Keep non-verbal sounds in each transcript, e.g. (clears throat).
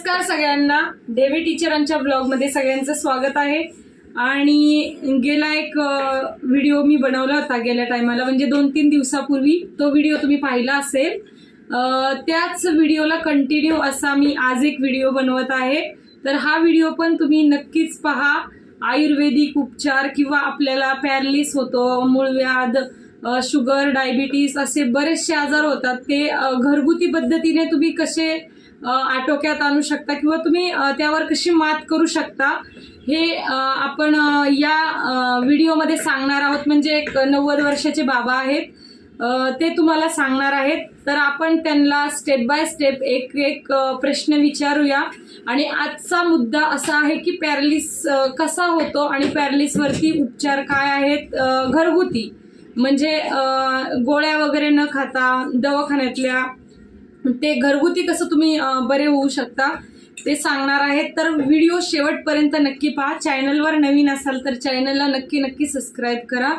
नमस्कार सगळ्यांना. देवी टीचरांच्या ब्लॉगमध्ये सगळ्यांचं स्वागत आहे. आणि गेला एक व्हिडिओ मी बनवला होता गेल्या टायमाला. म्हणजे दोन तीन दिवसापूर्वी तो व्हिडिओ तुम्ही पाहिला असेल. त्याच व्हिडिओला कंटिन्यू असा मी आज एक व्हिडिओ बनवत आहे. तर हा व्हिडिओ पण तुम्ही नक्कीच पहा. आयुर्वेदिक उपचार किंवा आपल्याला पॅरलिस होतो मूळव्याध शुगर डायबिटीस असे बरेचसे आजार होतात. ते घरगुती पद्धतीने तुम्ही कसे आटोक्यात आणू शकता किंवा तुम्ही त्यावर कशी मात करू शकता हे आपण या व्हिडिओमध्ये सांगणार आहोत. म्हणजे एक नव्वद वर्षाचे बाबा आहेत. ते तुम्हाला सांगणार आहेत. तर आपण त्यांना स्टेप बाय स्टेप एक एक प्रश्न विचारूया. आणि आजचा मुद्दा असा आहे की पॅरलिस कसा होतो आणि पॅरलिसवरती उपचार काय आहेत घरगुती. म्हणजे गोळ्या वगैरे न खाता दवाखान्यातल्या ते घरगुती कसं तुम्ही बरे होऊ शकता ते सांगणार आहेत. तर व्हिडिओ शेवटपर्यंत नक्की पहा. चॅनलवर नवीन असाल तर चॅनलला नक्की नक्की सबस्क्राईब करा.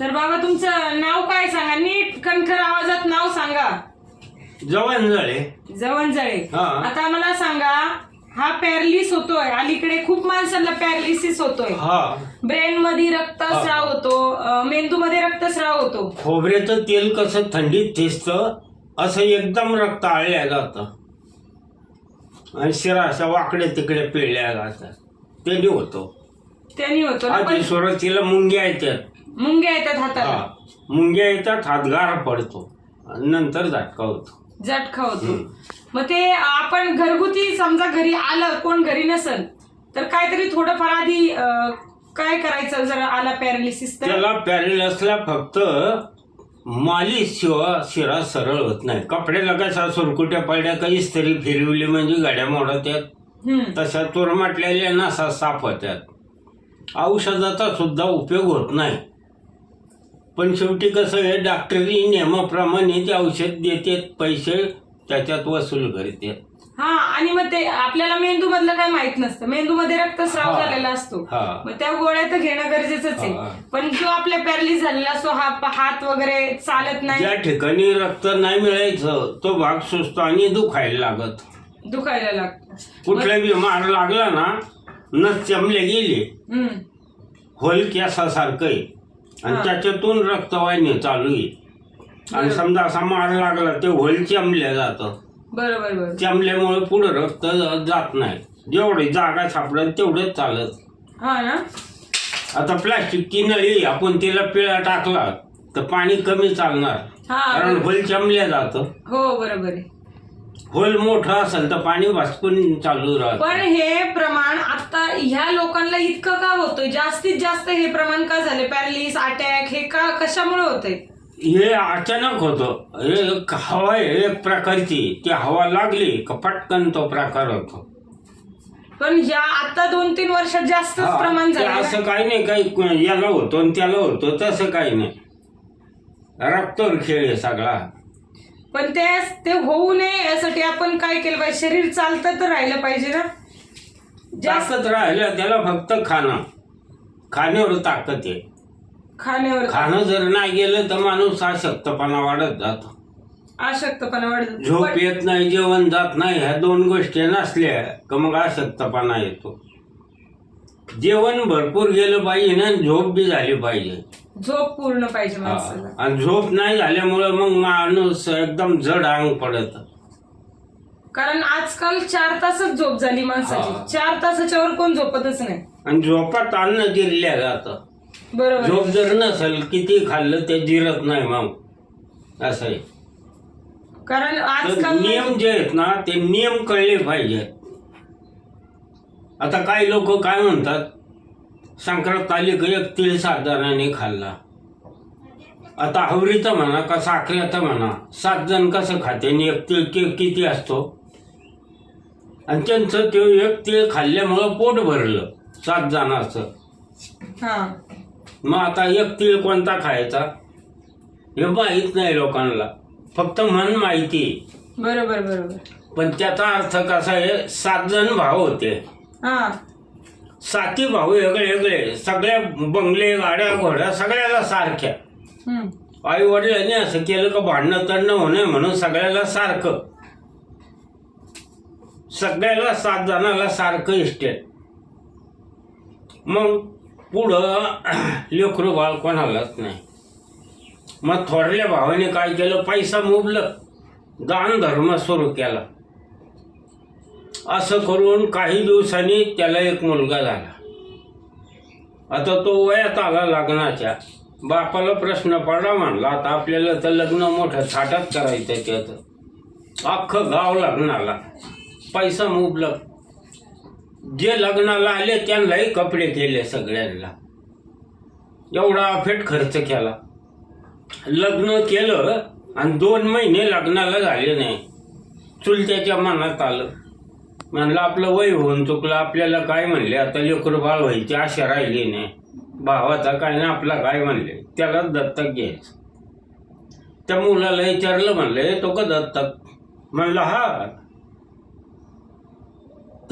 तर बाबा तुमचं नाव काय सांगा? नीट कणखर आवाजात नाव सांगा. जवळजळे हा. आता मला सांगा हा पॅरलिस होतोय. अलीकडे खूप माणसांना पॅरलिसिस होतोय. हा. ब्रेन मध्ये रक्तस्राव होतो. अ, मेंदूमध्ये रक्तस्राव होतो. खोबऱ्याचं तेल कसं थंडीत थिजतं असं एकदम रक्त आळल्या जातं आणि शिरा अशा वाकडे तिकडे पिळल्या जातात. ते होतो. त्यांनी होतो ना पण आधी सुरुवातीला मुंग्या येतात. मुंग्या येतात हाताला. हा मुंग्या येतात हातगार पडतो. आणि नंतर झटका होतो. झटका होतो. मग ते आपण घरगुती समजा घरी आलं कोण घरी नसल तर काहीतरी थोडंफार आधी अं, काय करायचं जर आला पॅरालिसिस तर? त्याला पॅरेलसला फक्त मालिश शिवाय शिरा सरळ होत नाही. कपड्याला कशा सुरकुट्या पडल्या काही इस्त्री फिरवली म्हणजे गाड्या मोडत्यात. तशा चोरमाटलेल्या नसा साफ होत्यात. औषधाचा सुद्धा उपयोग होत नाही. पण शेवटी कसं आहे डॉक्टरी नियमाप्रमाणे ते औषध देतात पैसे त्याच्यात वसूल करतात. हा आणि मग ते आपल्याला मेंदू मधलं काय माहीत नसतं. मेंदू मध्ये रक्तस्राव हा. झालेला असतो. हा. मग त्या गोळ्या तर घेणं गरजेचंच हा. आहे पण जो आपल्या पॅरलिस झालेला असतो हा हात वगैरे चालत नाही. ज्या ठिकाणी रक्त नाही मिळायचं तो भाग सुस्त आणि दुखायला लागत. दुखायला लागतं. कुठला बी मार लागला ना नस चमले गेले. हम्म. होल कॅसासारखं आहे आणि हा. त्याच्यातून रक्तवाहिनी चालू आहे. आणि. समजा असा मार लागला ते होल चमल्या जातं. बरोबर बरोबर. चमल्यामुळे पुढे रक्त जात नाही जेवढी जागा सापडेल तेवढंच चालत. हा ना? आता प्लास्टिकची नळी आपण तिला पिळा टाकला तर पाणी कमी चालणार. हा कारण होल चमल्या जातं. हो बरोबर आहे. होल मोठं असेल तर पाणी वाचकून चालू पण राहत हे प्रमाण आता ह्या लोकांना इतकं का होतंय? जास्तीत जास्त हे प्रमाण का झाले पॅरलिस अटॅक हे का कशामुळे होतंय? हे अचानक होतं. हे एक हवा आहे एक प्रकारची. ती हवा लागली का पटकन तो प्रकार होतो. पण ह्या आता दोन तीन वर्षात जास्तच हा, प्रमाण ते झालं असं काही नाही काही याला होतो आणि त्याला होतो तसं काही नाही. रक्तवर खेळ आहे सगळा. पण ते ते होऊ नये यासाठी आपण काय केलं पाहिजे? शरीर चालतं तर राहिलं पाहिजे ना? जास्त ताकद राहिलं त्याला फक्त खाणं. खाण्यावर ताकद आहे. खाण्यावर खाणं जर नाही गेलं तर माणूस अशक्तपणा वाढत जातो. अशक्तपणा वाढत झोप येत नाही जेवण जात नाही ह्या दोन गोष्टी नसल्या का मग अशक्तपणा येतो. जेवण भरपूर गेलं पाहिजे ना आणि झोप बी झाली पाहिजे. झोप पूर्ण पाहिजे हा. माणसाला. आणि झोप नाही झाल्यामुळं मग माणूस एकदम जड अंग पडत. कारण आजकाल चार तासच झोप झाली माणसाची. चार तासाच्या वर कोण झोपतच नाही. आणि झोपात अन्न जिरल्या जातं. बरोबर. झोप जर नसेल किती खाल्लं ते जिरत नाही मग. असं आहे कारण तर आजकाल नियम जे आहेत ना ते नियम कळले पाहिजे. आता काही लोक काय म्हणतात? संक्रांत आली का एक तीळ साधारणाने खाल्ला. आता आवरीचं म्हणा का साखरेचं म्हणा सात जण कसं खाते आणि एक तीळ कि- किती असतो? आणि त्यांचं ते एक तीळ खाल्ल्यामुळं पोट भरलं सात जणांचं. हा. मग आता एक तीळ कोणता खायचा? हे माहीत नाही लोकांना. फक्त मन माहिती. आहे. बरोबर बरोबर. पण त्याचा अर्थ कसा आहे? सात जण भाव होते. हा. साती भाऊ वेगळे वेगळे. सगळ्या बंगले गाड्या घोड्या सगळ्याला सारख्या. हम्म. आई वडिलांनी असं केलं का भांडणं तडणं होणे म्हणून सगळ्याला सारखं. सगळ्याला सात जणाला सारखं इस्टेट मग पुढं (clears throat) लेकरू बाळ कोणालाच नाही. मग थोरल्या भावाने काय केलं? पैसा मुबलं दान धर्म सुरू केला. असं करून काही दिवसांनी त्याला एक मुलगा झाला. आता तो वयात आला लग्नाच्या. बापाला प्रश्न पडला म्हणला आता आपल्याला तर लग्न मोठं थाटात करायचं त्याचं अख्खं गाव लग्नाला. पैसा मुबलक जे लग्नाला आले त्यांनाही कपडे केले सगळ्यांना. एवढा अफेट खर्च केला. लग्न केलं आणि दोन महिने लग्नाला झाले नाही. चुलत्याच्या मनात आलं. म्हणलं आपलं वय होऊन चुकलं आपल्याला काय म्हणले? आता लेकर बाळ व्हायची आशा राहिली नाही. भावाचा काय ना आपला काय म्हणले? त्यालाच दत्तक घ्यायचं. त्या मुलाला विचारलं म्हणलं तो का दत्तक? म्हणलं हा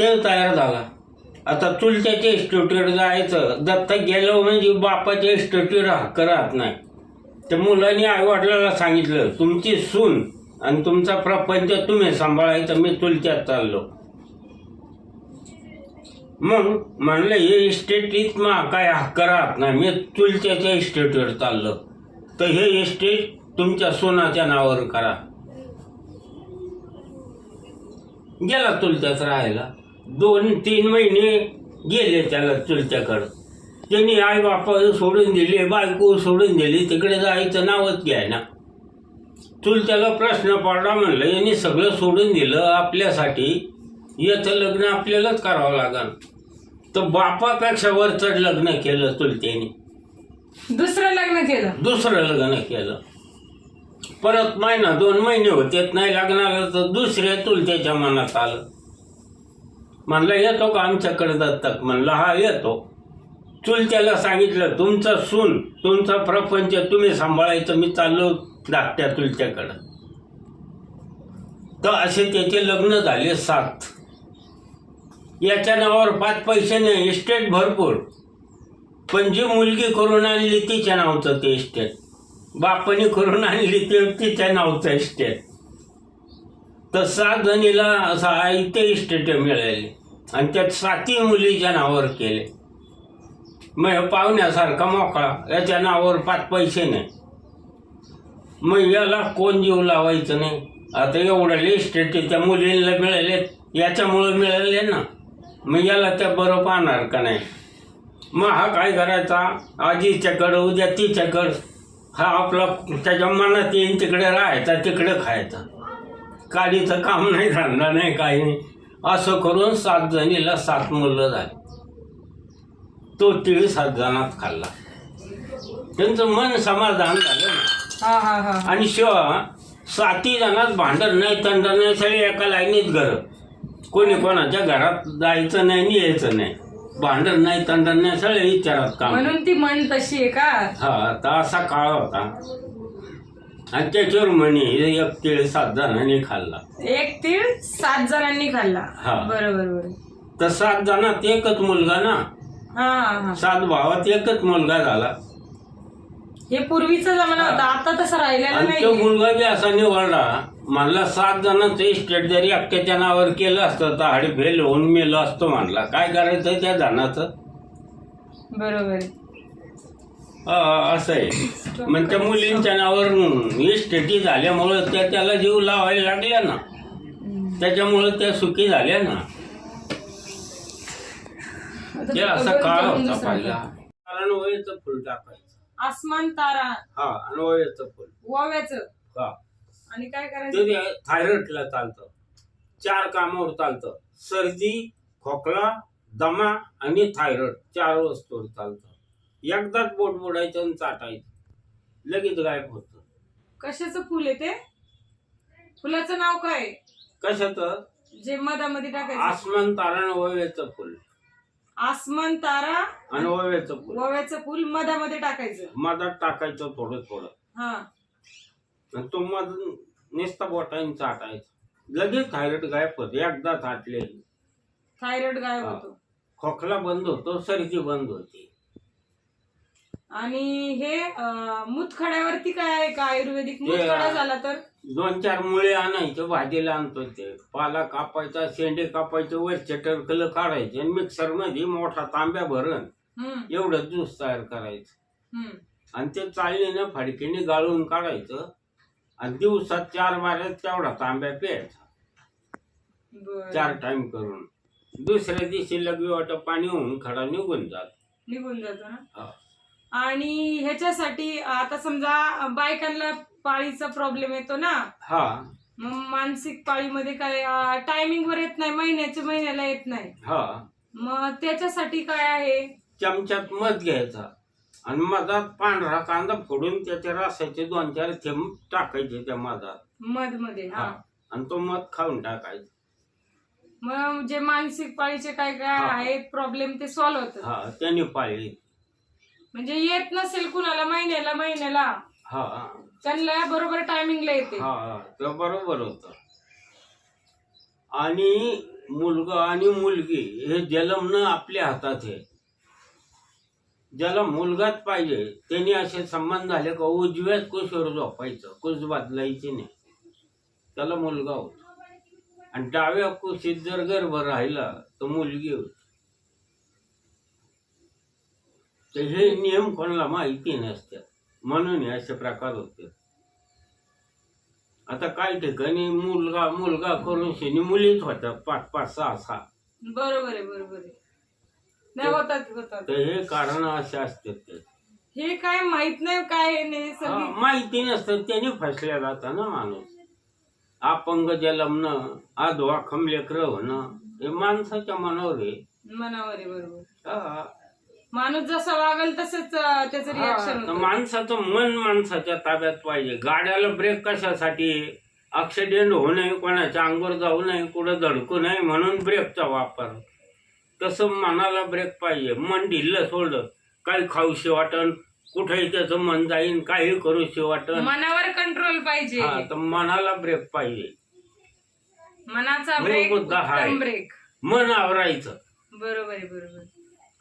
तेल तयार झाला. आता चुलत्याच्या इन्स्टिट्यूट जायचं. दत्तक गेलो म्हणजे बापाच्या इन्स्टिट्यूट हक्क राहत नाही. त्या मुलांनी आईवडिलाला सांगितलं तुमची सून आणि तुमचा प्रपंच तुम्ही सांभाळायचं मी चुलत्यात चाललो. मग म्हणलं हे इस्टेटीत मग काय हक्क राहत नाही. मी चुलत्याच्या इस्टेटवर चाललो. तर हे इस्टेट तुमच्या सोनाच्या नावावर करा. गेला चुलत्यात राहायला. दोन तीन महिने गेले त्याला चुलत्याकडं. त्यांनी आई बापा सोडून दिले बायको सोडून दिली तिकडे जायचं नावच घ्यायना. चुलत्याला प्रश्न पडला म्हणलं यांनी सगळं सोडून दिलं आपल्यासाठी याचं लग्न आपल्यालाच करावं लागल तर बापापेक्षा वर चढ लग्न केलं चुलत्याने. दुसरं लग्न केलं? दुसरं लग्न केलं. परत महिना दोन महिने होतेत नाही लग्नाला तर दुसऱ्या चुलत्याच्या मनात आलं. म्हणलं येतो का आमच्याकडे दत्तक? म्हणलं हा येतो. चुलत्याला सांगितलं तुमचं सून तुमचा प्रपंच तुम्ही सांभाळायचं मी चाललो धाकट्या चुलत्याकडं. तर असे त्याचे लग्न झाले सात. याच्या नावावर पाच पैसे नाही इस्टेट भरपूर. पण जी मुलगी करून आणली तिच्या नावचं ते इस्टेट बापाने करून आणली ते तिच्या नावचं इस्टेट तर सात जणीला असा ते इस्टेट मिळाली. आणि त्यात साती मुलीच्या नावावर केले. मग हे पाहुण्यासारखा मोकळा याच्या नावावर पाच पैसे नाही. मग याला कोण जीव लावायचं नाही? आता एवढं लिस्टेट त्या मुलींना मिळाले याच्यामुळं मिळाले ना. मग याला त्या बरं पाहणार का नाही? मग हा काय करायचा? आजीच्याकडं उद्या तिच्याकडं हा आपला त्याच्या मनात येईन तिकडे राहायचा तिकडे खायचा. काडीचं काम नाही धंदा नाही काही नाही. असं करून सात जणीला सात मुलं झाली. तो तिळ सात जणात खाल्ला. त्यांचं मन समाधान झालं ना आणि शिवाय साती जणात भांडण नाही तंडण नाही सगळे एका लाईनीत घर. कोणी कोणाच्या घरात जायचं नाही आणि यायचं नाही. भांडण नाही तंडण नाही सगळे विचारात काम म्हणून ती म्हण तशी आहे का? हा तर असा काळ होता. आणि त्याच्यावर म्हणे एक तिळ सात जणांनी खाल्ला. एक तीळ सात जणांनी खाल्ला. हा. बरोबर बरोबर. तर सात जणात एकच मुलगा ना? हा हा. हा सात भावात एकच मुलगा झाला. हे पूर्वीचा जमाना होता. आता तसं राहिलेला आणि तो नाही मुलगा बी असा निवडला म्हणला सात जणांचं इस्टेट जरी एकट्याच्या नावावर केलं असतं तर हाडी फेल होऊन मेलो असतो म्हणला. काय करायचं त्या जणाचं बरोबर. आहे. असं आहे. मग त्या मुलींच्या नावावर इस्टेटी झाल्यामुळं त्या त्याला जीव लावायला लागल्या ना. त्याच्यामुळं त्या सुखी झाल्या ना. ते असा काळ होता पहिला. कारण वयचं फुल टाकायचं. आसमान तारा. हा आणि वयचं फुल. ओव्याचं. हा. आणि काय करायचं? ते थायरॉइडला चालतं. चार कामावर चालतं. सर्दी खोकला दमा आणि थायरॉइड. चार वस्तूवर चालतं. एकदाच बोट बुडायचं आणि चाटायचं. लगेच गायब होतं. कशाचं फुल आहे ते? फुलाचं नाव काय? कशाचं? जे मधामध्ये टाकायचं. आसमान तारण ओव्याचं फुल. आसमान तारा आणि ओव्याचं फुल. ओव्याचं फुल मधामध्ये टाकायचं. मधात टाकायचं थोडं थोडं. हा. आणि तो मध नुसता बोटाने चाटायचं. लगेच थायरॉइड गायब होतं. एकदा चाटले. थायरॉइड गायब. होतो. खोकला बंद होतो सर्दी बंद होती. आणि हे मुतखड्यावरती काय आहे का आयुर्वेदिक? मुतखडा झाला तर? दोन चार मुळे आणायचे भाजीला आणतो ते. पाला कापायचा शेंडे कापायचे वरचे टरकलं काढायचे आणि मिक्सरमध्ये मोठा तांब्या भरण एवढं ज्यूस तयार करायचं. आणि ते चाळणीनं फडकीने गाळून काढायचं आणि दिवसात चार बाऱ्यात तेवढा तांब्या प्यायचा. चार टाइम करून. दुसऱ्या दिवशी लगे वाटं पाणी होऊन खडा निघून जात. निघून जातो ना. आणि ह्याच्यासाठी आता समजा बायकांना पाळीचा प्रॉब्लेम येतो ना? हा. मग मानसिक पाळीमध्ये काय टायमिंग वर येत नाही महिन्याच्या महिन्याला येत नाही. हा. मग त्याच्यासाठी काय आहे? चमच्यात मध घ्यायचा. आणि मधात पांढरा कांदा फोडून त्याच्या रसाचे दोन चार थेंब टाकायचे त्या मधात. मधमध्ये हा. हा. आणि तो मध खाऊन टाकायचा. मग जे मानसिक पाळीचे काय काय हा. आहेत प्रॉब्लेम ते सॉल्व्ह होतात. हा त्याने पाळली. म्हणजे येत नसेल कुणाला महिन्याला महिन्याला. हा. त्यांना बरोबर टायमिंगला येते. हा ते बरोबर होत. आणि मुलगा आणि मुलगी हे जन्मनं आपल्या हातात आहे. ज्याला मुलगाच पाहिजे त्यांनी असे संबंध झाले का उजव्याच कुशीवर झोपायचं कुस बदलायची नाही. त्याला मुलगा होतो. आणि डाव्या कुशीत जर गर्भ राहिला तर मुलगी होती. तर हे नियम कोणाला माहिती नसतात. म्हणून हे असे प्रकार होते. आता काही ठिकाणी मुलगा मुलगा करून शेनी मुलीच होत्यात पाच पाच सहा सहा. बरोबर आहे बरोबर आहे. नाही होतात होतात. तर हे कारण असे असतात ते. हे काय माहीत नाही काय आहे नाही हा, सगळी माहिती नसतं त्याने फसल्या जातं ना माणूस. अपंग जलमणं आधवा खमलेकर होणं हे माणसाच्या मनावर आहे. मनावर आहे बरोबर. हा. माणूस जसा वागल तसंच त्याचं रिॲक्शन तर होतं. माणसाचं मन माणसाच्या ताब्यात पाहिजे. गाड्याला ब्रेक कशासाठी? ऍक्सिडेंट होऊ नये कोणाच्या अंगावर जाऊ नये कुठं धडकू नये म्हणून ब्रेकचा वापर. तसं मनाला ब्रेक पाहिजे. मन ढिल्लं सोडलं काही खाऊशी वाटण कुठेही त्याचं मन जाईन काही करूशी वाटण मनावर कंट्रोल पाहिजे. हा तर मनाला ब्रेक पाहिजे. मनाचा ब्रेक ब्रेक मन आवरायचं. बरोबर आहे बरोबर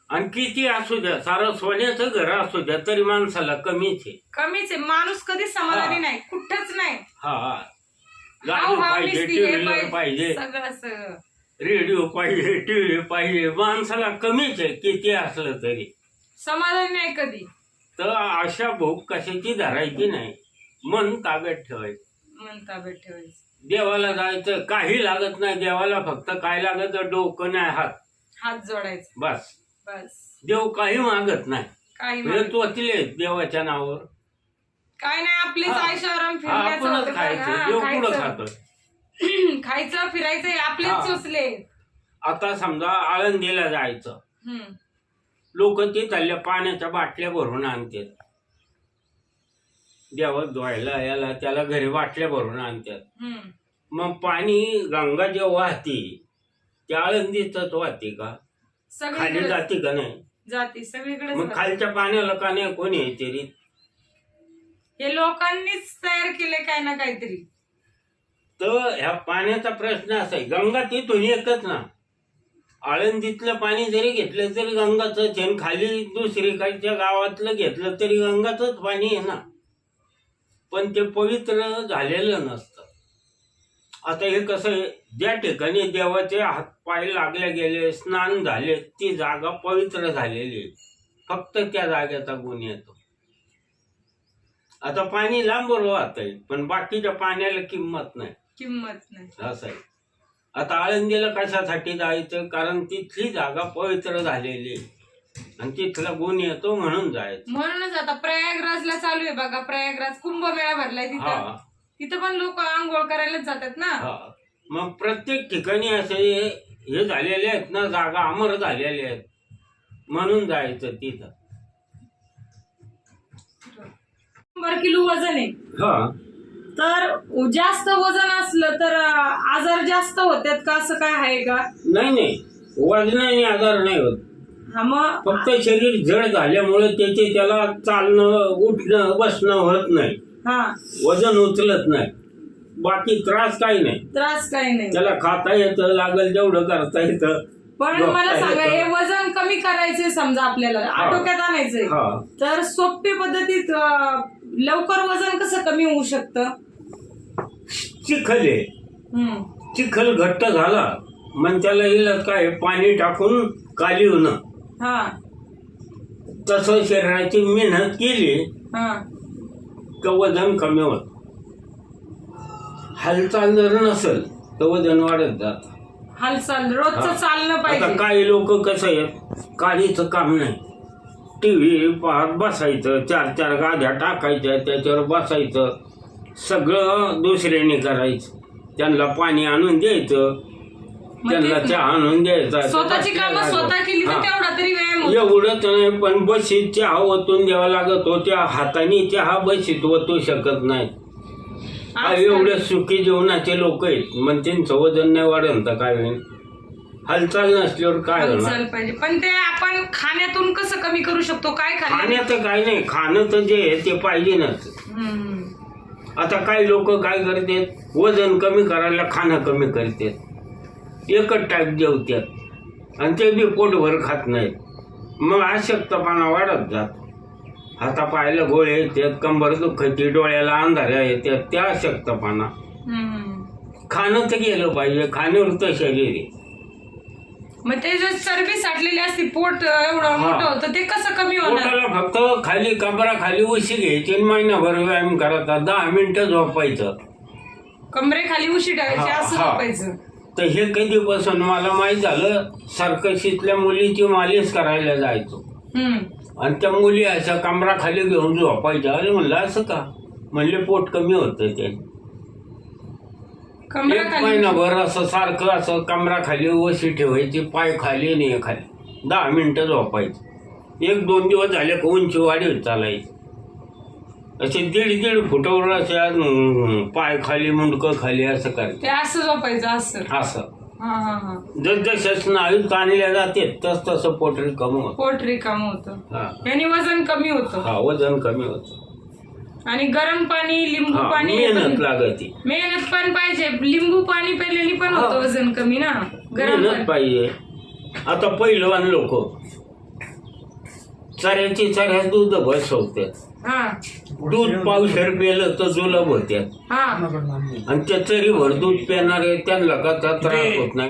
आणि किती असू द्या सारं सोन्याचं घर असू द्या तरी माणसाला कमीच आहे. कमीच आहे. माणूस कधीच समाधानी हा. नाही कुठंच नाही. हा हा. गाडी हाव, पाहिजे नुसती हे पाहिजे. सगळं रेडिओ पाहिजे टीव्ही पाहिजे. माणसाला कमीच आहे किती असलं तरी. समाधान नाही कधी. तर अशा भूक कशाची धरायची नाही. मन ताब्यात ठेवायचं. मन ताब्यात ठेवायचं. देवाला जायचं काही लागत नाही. देवाला फक्त काय लागत? डोकं नाही हात. हात जोडायचा. बस. बस देव काही मागत नाही काही माहित- तोचले देवाच्या नावावर काय नाही आपलीच हा. आयुष्यावराम हा, फिरण्याचं आपणच होतं. खायचं हा, देव पुढं खायचं. खातं (clears throat) खायचं फिरायचं हे आपलेच. चोचले आता समजा आळंदीला जायचं हम्म. लोक ते चालल्या पाण्याच्या बाटल्या भरून आणतात देवा धुवायला याला त्याला घरी बाटल्या भरून आणतात हम्म. मग पाणी गंगा जे वाहते त्या आळंदीतच वाहते का खाली सगळीकडे जाते का नाही? जाती सगळीकडे मग खालच्या पाण्याला का नाही? कोणी येते रे हे लोकांनीच तयार केले काय ना काहीतरी. तर ह्या पाण्याचा प्रश्न असा आहे. गंगा तिथून येतच ना. आळंदीतलं पाणी जरी घेतलं तरी गंगाच आणि खाली दुसरीकडच्या गावातलं घेतलं तरी गंगाचंच पाणी आहे ना. पण ते पवित्र झालेलं नसतं. आता हे कसं आहे ज्या ठिकाणी देवाचे हात पाय लागले गेले स्नान झाले ती जागा पवित्र झालेली आहे. फक्त त्या जागेचा गुण येतो. आता पाणी लांबवर वाहत आहे पण बाकीच्या पाण्याला किंमत नाही. किंमत नाही. असं आहे. आता आळंदीला कशासाठी जायचं? कारण तिथली जागा पवित्र झालेली आहे. आणि तिथला गुण येतो म्हणून जायचं. म्हणूनच आता प्रयागराजला चालू आहे बघा. प्रयागराज कुंभमेळा भरलाय तिथं. हा. तिथं पण लोक आंघोळ करायलाच जातात ना. हा. मग प्रत्येक ठिकाणी असे हे झालेले आहेत ना जागा अमर झालेल्या आहेत. म्हणून जायचं तिथं. शंभर किलो वजन आहे. हा. तर जास्त वजन असलं तर अं, आजार जास्त होतात का? असं काय आहे का? नाही नाही. वजनाने आजार नाही होत. हा मग फक्त शरीर जड झाल्यामुळे त्याचे त्याला चालणं उठणं बसणं होत नाही. वजन उचलत नाही. बाकी त्रास काही नाही. त्रास काही नाही. त्याला खाता येतं लागल जेवढं करता येतं. पण मला सांगा हे वजन कमी करायचे समजा आपल्याला आटोक्यात आणायचंय. हा. तर सोपी पद्धतीत लवकर वजन कसं कमी होऊ शकतं? चिखल आहे. चिखल घट्ट झाला मग त्याला इलाज काय? पाणी टाकून काली होणं. हा. तसं शरीराची मेहनत केली हा. तर वजन कमी होत. हालचाल जर नसेल तर वजन वाढत जात. हालचाल रोजचं आता पाहिजे. काही लोक कसं आहेत? काळीचं काम नाही. टी व्ही पाहत बसायचं चार चार गाद्या टाकायच्या त्याच्यावर बसायचं. सगळं दुसऱ्याने करायचं. त्यांना पाणी आणून द्यायचं. त्यांना चहा. आणून द्यायचा. स्वतःची कामं स्वतः केली तर हा. तेवढा तरी व्यायाम एवढंच नाही पण बशीत चहा ओतून द्यावा लागत हो त्या हाताने चहा बशीत ओतू शकत नाही. हा, एवढे सुखी जीवनाचे लोक आहेत. मग त्यांचं वजन नाही वाढन तर काय होईल? हालचाल नसल्यावर काय होणार? पाहिजे. पण ते आपण खाण्यातून कसं कमी करू शकतो? काय खाल्लं खाण्याचं काय नाही. खाणं तर जे आहे ते पाहिजेनच. हम्म. आता काही लोक काय करतात? वजन कमी करायला खाणं कमी करतात. एकच टाईप जेवतात. आणि ते बी पोटभर खात नाहीत. मग अशक्तपणा वाढत जात हातापायाला गोळे येतात कंबर दुखायची डोळ्याला अंधाऱ्या येतात त्या अशक्तपणा. खाणं तर गेलं पाहिजे खाण्यावर तर शरीर आहे मग ते जर चरबी साठलेली असती पोट एवढं. मोठं होतं ते कसं कमी होणार पोटाला फक्त खाली कमरा खाली उशी घ्यायची आणि महिनाभर व्यायाम करायचा दहा मिनिटं झोपायचं कमरे खाली उशी ठेवायची हा, असं हा. झोपायचं तर हे कधीपासून मला माहीत झालं सर्कशीतल्या मुलीची मालिश करायला जायचो. आणि त्या मुली अशा कमरा खाली घेऊन झोपायच्या. अरे म्हणलं असं का? म्हणले पोट कमी होतं ते एक महिनाभर असं सारखं असं कमरा खाली वशी ठेवायची पाय खाली आणि खाली. दहा मिनिटं झोपायचं. एक दोन दिवस झाले का उंची वाढीत चालायची. असे दीड दीड फुटावर असे अं, पाय खाली मुंडकं खाली असं करायचं ते असं झोपायचं असं. असं. हा हा हा. जस जसे स्नायू ताणल्या जाते तस तसं पोट कमी होत. पोट रिकाम होतं. हा. याने वजन कमी होतं. हा वजन कमी होत. आणि गरम पाणी लिंबू हा पाणी हे मेहनत पण- लागते. मेहनत पण पाहिजे. लिंबू पाणी प्यायलेली पण हा. होतं वजन कमी ना? गरम मेहनत पाणी. पाहिजे. आता पहिलवान लोक. चऱ्याची चऱ्या दूध बसवतात. हा. दूध पावशेर पेलं तर जुलाब होत्यात हा. आणि त्या चरीभर दूध पिणारे त्यांना का त्रास होत नाही?